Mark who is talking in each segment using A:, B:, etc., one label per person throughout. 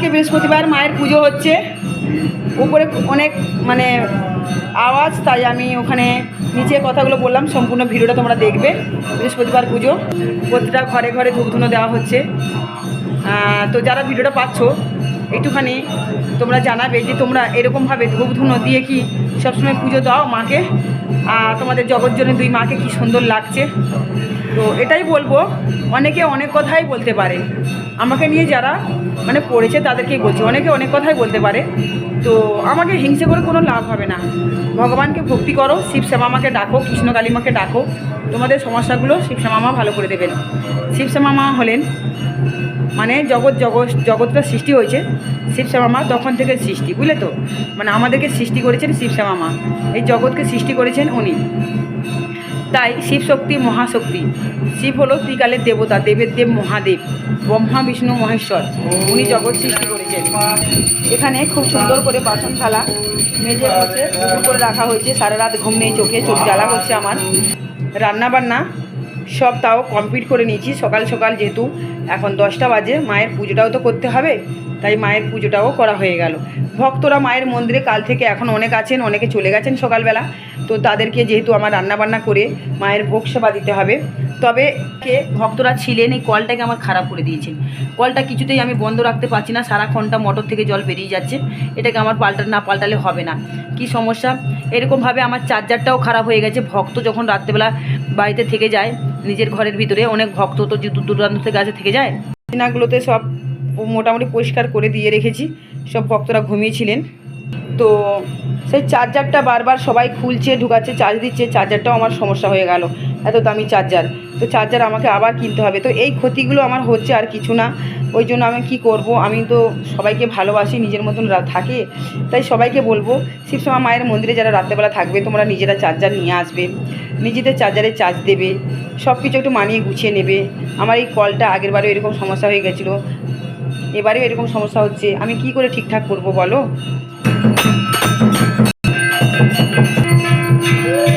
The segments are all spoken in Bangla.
A: আজকে বৃহস্পতিবার মায়ের পুজো হচ্ছে। উপরে অনেক মানে আওয়াজ, তাই আমি ওখানে নিচে কথাগুলো বললাম, সম্পূর্ণ ভিডিওটা তোমরা দেখবে, বৃহস্পতিবার পুজো। প্রতিটা ঘরে ঘরে ধূপধুনো দেওয়া হচ্ছে। তো যারা ভিডিওটা পাচ্ছ, একটুখানি তোমরা জানাবে যে তোমরা এরকমভাবে ধূপধুনো দিয়ে কি সবসময় পুজো দাও মাকে। আর তোমাদের জগৎজনের দুই মাকে কি সুন্দর লাগছে। তো এটাই বলব, অনেকে অনেক কথাই বলতে পারে। আমাকে নিয়ে যারা মানে পড়েছে তাদেরকেই বলছি, অনেকে অনেক কথাই বলতে পারে। তো আমাকে হিংসে করে কোনো লাভ হবে না। ভগবানকে ভক্তি করো, শিব শ্যামামাকে ডাকো, কৃষ্ণ কালীমাকে ডাকো। তোমাদের সমস্যাগুলো শিব শ্যামামা ভালো করে দেবেন। শিব শ্যামামা হলেন মানে জগৎ জগৎ, জগৎটা সৃষ্টি হয়েছে, শিব শ্যামামা তখন থেকে সৃষ্টি, বুঝলে তো? মানে আমাদেরকে সৃষ্টি করেছেন শিব শ্যামামা এই জগৎকে সৃষ্টি করেছেন উনি। তাই শিব শক্তি, মহাশক্তি, শিব হলো ত্রিকালের দেবতা, দেবের দেব মহাদেব, ব্রহ্মা, বিষ্ণু, মহেশ্বর, উনি জগৎ সৃষ্টি করেছেন। এখানে খুব সুন্দর করে বাসন থালা মেজে বসে করে রাখা হয়েছে, সারা রাত ঘুম নেই, চোখে চোখ জ্বালা হচ্ছে আমার। রান্না বান্না সব তাও কমপ্লিট করে নিয়েছি। সকাল সকাল যেহেতু এখন দশটা বাজে, মায়ের পুজোটাও তো করতে হবে, তাই মায়ের পুজোটাও করা হয়ে গেল। ভক্তরা মায়ের মন্দিরে কাল থেকে এখন অনেক আছেন, অনেকে চলে গেছেন সকালবেলা। তো তাদেরকে যেহেতু আমার রান্নাবান্না করে মায়ের ভোগ সেবা দিতে হবে। তবে কে ভক্তরা ছিলেন, এই কলটাকে আমার খারাপ করে দিয়েছেন। কলটা কিছুতেই আমি বন্ধ রাখতে পারছি না, সারাক্ষণটা মোটর থেকে জল বেরিয়ে যাচ্ছে। এটাকে আমার পাল্টা, না পাল্টালে হবে না। কি সমস্যা? এরকমভাবে আমার চার্জারটাও খারাপ হয়ে গেছে। ভক্ত যখন রাত্রেবেলা বাড়িতে থেকে যায় নিজের ঘরের ভিতরে অনেক ভক্ত তো দূর দূরান্ত থেকে আছে থেকে যায়। দিনাগুলোতে সব মোটামুটি পরিষ্কার করে দিয়ে রেখেছি। সব ভক্তরা ঘুমিয়েছিলেন তো সেই চার্জারটা বারবার সবাই খুলছে, ঢুকাচ্ছে চার্জ দিচ্ছে চার্জারটাও আমার সমস্যা হয়ে গেল। এত দামি চার্জার তো চার্জার আমাকে আবার কিনতে হবে। তো এই ক্ষতিগুলো আমার হচ্ছে আর কিছু না। ওই জন্য আমি কি করব? আমি তো সবাইকে ভালোবাসি, নিজের মতন থাকে। তাই সবাইকে বলব, শিবসমা মায়ের মন্দিরে যারা রাত্রেবেলা থাকবে, তোমরা নিজেরা চার্জার নিয়ে আসবে। নিজেদের চার্জারে চার্জ দেবে। সব কিছু একটু মানিয়ে গুছিয়ে নেবে। আমার এই কলটা আগের বারেও এরকম সমস্যা হয়ে গেছিল। এবারেও এরকম সমস্যা হচ্ছে। আমি কি করে ঠিকঠাক করব বলো? সুন্দর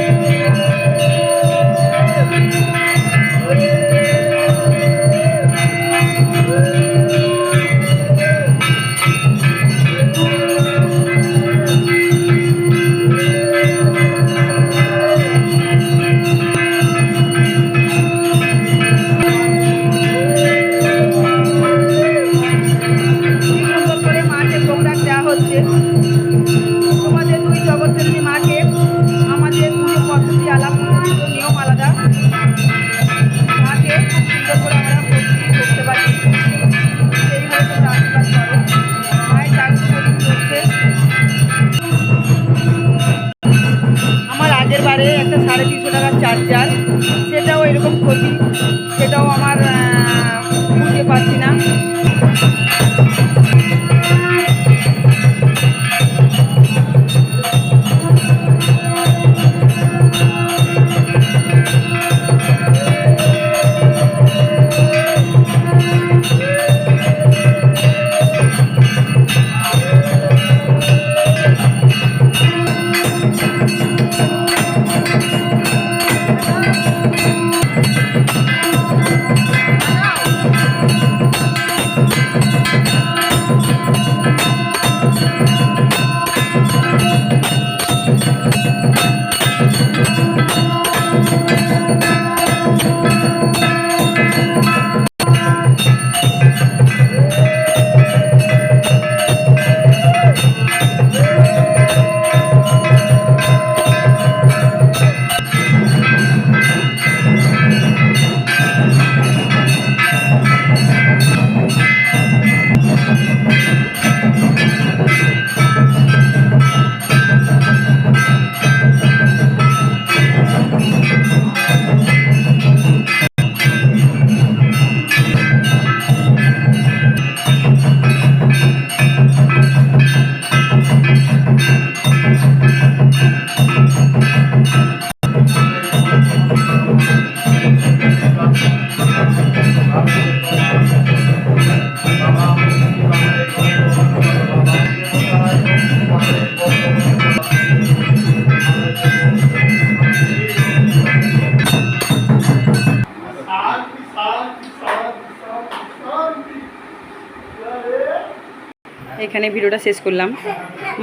A: এখানে ভিডিওটা শেষ করলাম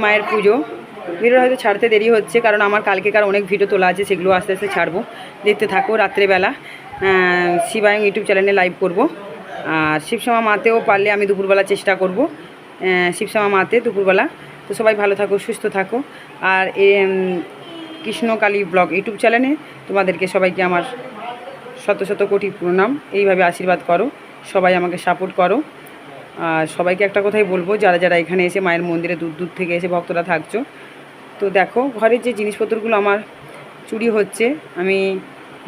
A: মায়ের পুজো। ভিডিওটা হয়তো ছাড়তে দেরি হচ্ছে কারণ আমার কালকেকার অনেক ভিডিও তোলা আছে সেগুলো আস্তে আস্তে ছাড়বো। দেখতে থাকো রাত্রেবেলা। শিবায়ং ইউটিউব চ্যানেলে লাইভ করব। আর শিবশ্যামা মাতেও পারলে আমি দুপুরবেলা চেষ্টা করব। শিবশ্যামা মাতে দুপুরবেলা। তো সবাই ভালো থাকো সুস্থ থাকো। আর এ, কৃষ্ণকালী ব্লগ ইউটিউব চ্যানেলে তোমাদেরকে সবাইকে আমার শত শত কোটি প্রণাম। এইভাবে আশীর্বাদ করো। সবাই আমাকে সাপোর্ট করো। আর সবাইকে একটা কথাই বলব, যারা যারা এখানে এসে মায়ের মন্দিরে দূর দূর থেকে এসে ভক্তরা থাকছো, তো দেখো, ঘরের যে জিনিসপত্রগুলো আমার চুরি হচ্ছে, আমি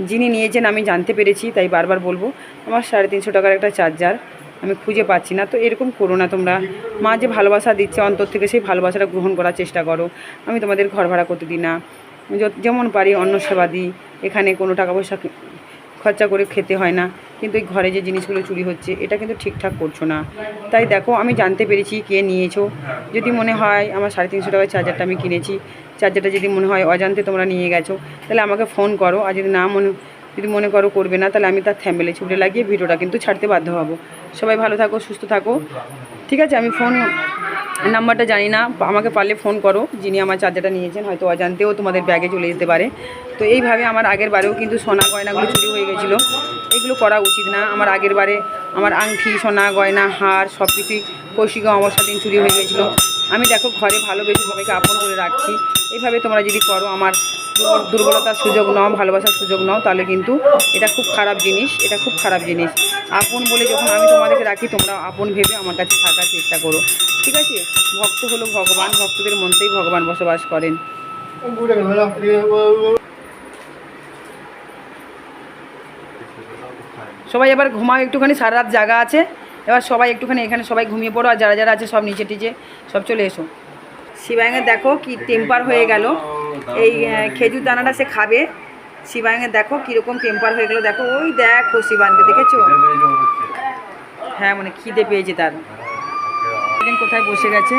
A: যিনি নিয়েছেন আমি জানতে পেরেছি, তাই বারবার বলব, আমার সাড়ে তিনশো টাকার একটা চার্জার আমি খুঁজে পাচ্ছি না, তো এরকম করো না তোমরা। মা যে ভালোবাসা দিচ্ছে, অন্তর থেকে সেই ভালোবাসাটা গ্রহণ করার চেষ্টা করো। আমি তোমাদের ঘর ভাড়া করতে দিই না। যেমন পারি অন্ন সেবা দিই, এখানে কোনো টাকা পয়সা খরচা করে খেতে হয় না। কিন্তু এই ঘরে যে জিনিসগুলো চুরি হচ্ছে, এটা কিন্তু ঠিকঠাক করছ না। তাই দেখো, আমি জানতে পেরেছি কে নিয়েছো। যদি মনে হয় আমার সাড়ে তিনশো টাকার চার্জারটা আমি কিনেছি চার্জারটা যদি মনে হয় অজান্তে তোমরা নিয়ে গেছো, তাহলে আমাকে ফোন করো। আর যদি না মনে, যদি মনে করো করবে না, তাহলে আমি তার থ্যাম্বেলে ছুটে লাগিয়ে ভিডিওটা কিন্তু ছাড়তে বাধ্য হব। সবাই ভালো থাকো, সুস্থ থাকো। ঠিক আছে, আমি ফোন নাম্বারটা জানি না, আমাকে পারলে ফোন করো, যিনি আমার চার্জারটা নিয়েছেন, হয়তো অজান্তেও তোমাদের ব্যাগে চলে যেতে পারে। তো এইভাবে আমার আগের বারেও কিন্তু সোনা গয়নাগুলো চুরি হয়ে গেছিল। এগুলো করা উচিত না, আমার আগের বারে আমার আংটি, সোনা গয়না, হার সব কিছুই কৌশিক অমাবস্যা দিন চুরি হয়ে গেছিল। আমি দেখো, ঘরে ভালোবেসে সবাইকে আপন করে রাখছি। এইভাবে তোমরা যদি করো, আমার দুর্বলতার সুযোগ নাও, ভালোবাসার সুযোগ নাও, তাহলে কিন্তু এটা খুব খারাপ জিনিস, এটা খুব খারাপ জিনিস। আপন বলে যখন আমি তোমাদেরকে রাখি তোমরা আপন ভেবে আমার কাছে থাকার চেষ্টা করো। ঠিক আছে? ভক্ত হলো ভগবান, ভক্তদের মনতেই ভগবান বসবাস করেন। সবাই এবার ঘুমাও, একটুখানি সারা রাত জায়গা আছে। এবার সবাই একটুখানি এখানে সবাই ঘুমিয়ে পড়ো, আর যারা যারা আছে সব নিচে টিচে সব চলে এসো। শিবায়ঙে দেখো কি টেম্পার হয়ে গেল। এই খেজুর দানাটা সে খাবে। শিবায়ঙে দেখো কীরকম টেম্পার হয়ে গেল। দেখো, ওই দেখো শিবানকে দেখেছ? হ্যাঁ মানে খিদে পেয়েছে তার। কোথায় বসে গেছে?